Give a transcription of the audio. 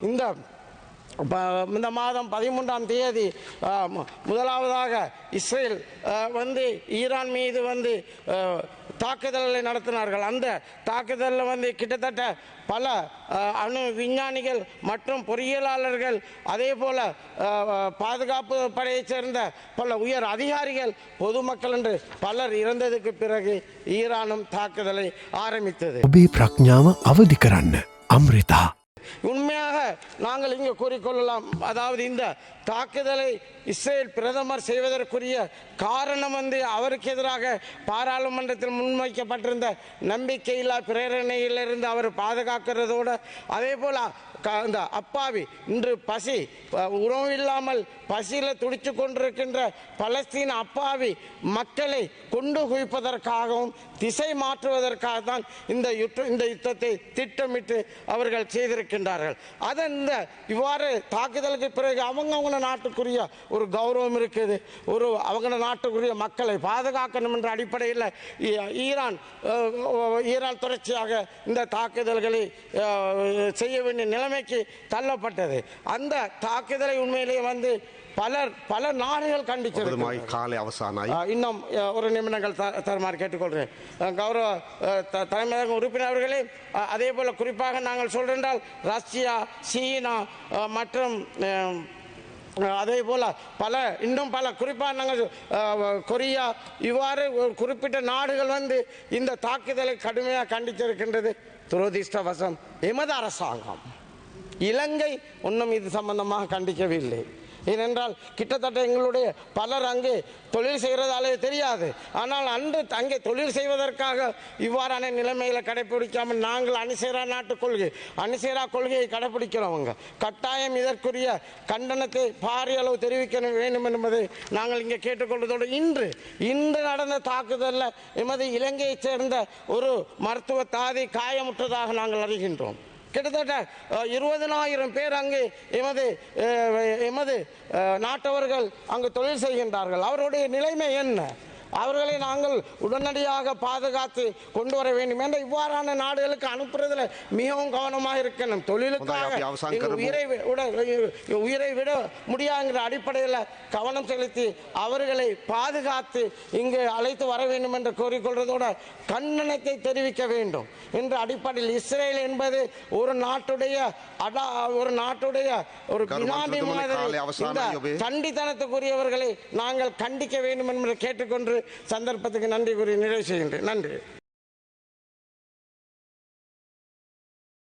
இந்த இந்த மாதம் பதிமூன்றாம் தேதி முதலாவதாக இஸ்ரேல் வந்து ஈரான் மீது வந்து தாக்குதல்களை நடத்தினார்கள். அந்த தாக்குதலில் வந்து கிட்டத்தட்ட பல அணு விஞ்ஞானிகள் மற்றும் பொறியியலாளர்கள் அதே போல் பாதுகாப்பு படையைச் சேர்ந்த பல உயர் அதிகாரிகள் பொதுமக்கள் என்று பலர் இறந்ததுக்கு பிறகு ஈரானும் தாக்குதலை ஆரம்பித்தது. பிரக்ஞாவை அவதி கரන්න அம்ரிதா உண்மை நாங்கள் இங்கு கூறிக்கொள்ளலாம். அதாவது இந்த தாக்குதலை இஸ்ரேல் பிரதமர் செய்வதற்குரிய காரணம் வந்து அவருக்கு எதிராக பாராளுமன்றத்தில் முன்வைக்கப்பட்டிருந்த நம்பிக்கையில்லா பிரேரணையிலிருந்து அவர் பாதுகாக்கிறதோடு அதே போல க- இந்த அப்பாவி இன்று பசி உணவு இல்லாமல் பசியில் துடித்து கொண்டிருக்கின்ற பலஸ்தீன அப்பாவி மக்களை கொண்டு குவிப்பதற்காகவும் திசை மாற்றுவதற்காக தான் இந்த யுத்த இந்த யுத்தத்தை திட்டமிட்டு அவர்கள் செய்திருக்கின்றார்கள். அதன் இந்த இவ்வாறு தாக்குதலுக்கு பிறகு அவங்கவுங்க நாட்டுக்குரிய ஒரு கௌரவம் இருக்குது. ஒரு அவங்க நாட்டுக்குரிய மக்களை பாதுகாக்கணும் என்ற அடிப்படையில் ஈரான் ஈரான் தொடர்ச்சியாக இந்த தாக்குதல்களை செய்ய வேண்டிய நிலைமைக்கு தள்ளப்பட்டது. அந்த தாக்குதலை உண்மையிலேயே வந்து பலர் பல நாடுகள் கண்டிச்சிருக்கிறது காலை அவசானாய். இன்னும் ஒரு நிமிடங்கள் தருமாறு கேட்டுக்கொள்கிறேன். கௌரவ தலைமையக உறுப்பினர்களே அதே போல் குறிப்பாக நாங்கள் சொல்கின்றால் ரஷ்யா சீனா மற்றும் அதே போல் பல இன்னும் பல குறிப்பாக நாங்கள் கொரியா இவ்வாறு ஒரு குறிப்பிட்ட நாடுகள் வந்து இந்த தாக்குதலை கடுமையாக கண்டித்திருக்கின்றது. துரோதிஷ்டவசம் எமது அரசாங்கம். இலங்கை ஒன்றும் இது சம்பந்தமாக கண்டிக்கவில்லை. ஏனென்றால் கிட்டத்தட்ட எங்களுடைய பலர் அங்கு தொழில் செய்கிறதாலே தெரியாது. ஆனால் அன்று அங்கே தொழில் செய்வதற்காக இவ்வாறான நிலைமைகளை கடைபிடிக்காமல் நாங்கள் அனுசேரா நாட்டு கொள்கை அனுசேரா கொள்கையை கடைபிடிக்கிறவங்க கட்டாயம் இதற்குரிய கண்டனத்தை பாரிய அளவு தெரிவிக்க வேண்டும் என்பதை நாங்கள் இங்கே கேட்டுக்கொள்வதோடு இன்று இன்று நடந்த தாக்குதலில் எமது இலங்கையைச் சேர்ந்த ஒரு மருத்துவ தாதி காயமுற்றதாக நாங்கள் அறிகின்றோம். கிட்டத்தட்ட இருபதனாயிரம் பேர் அங்கு எமது எமது நாட்டவர்கள் அங்கு தொழில் செய்கின்றார்கள். அவருடைய நிலைமை என்ன? அவர்களை நாங்கள் உடனடியாக பாதுகாத்து கொண்டு வர வேண்டும் என்ற இவ்வாறான நாடுகளுக்கு அனுப்புறதுல மிகவும் கவனமாக இருக்கணும் தொழிலுக்காக. உயிரை விட உயிரை விட முடியாங்கிற அடிப்படையில் கவனம் செலுத்தி அவர்களை பாதுகாத்து இங்கு அழைத்து வர வேண்டும் என்று கோரிக்கொள்வதோடு கண்டனத்தை தெரிவிக்க வேண்டும் என்ற அடிப்படையில் இஸ்ரேல் என்பது ஒரு நாட்டுடைய அடா ஒரு நாட்டுடைய ஒரு துமலை மாதிரி. கண்டித்தனத்துக்குரியவர்களை நாங்கள் கண்டிக்க வேண்டும் என்று கேட்டுக்கொண்டு சந்தர்ப்பத்துக்கு நன்றி கூறி நிறைவு செய்கின்றேன். நன்றி.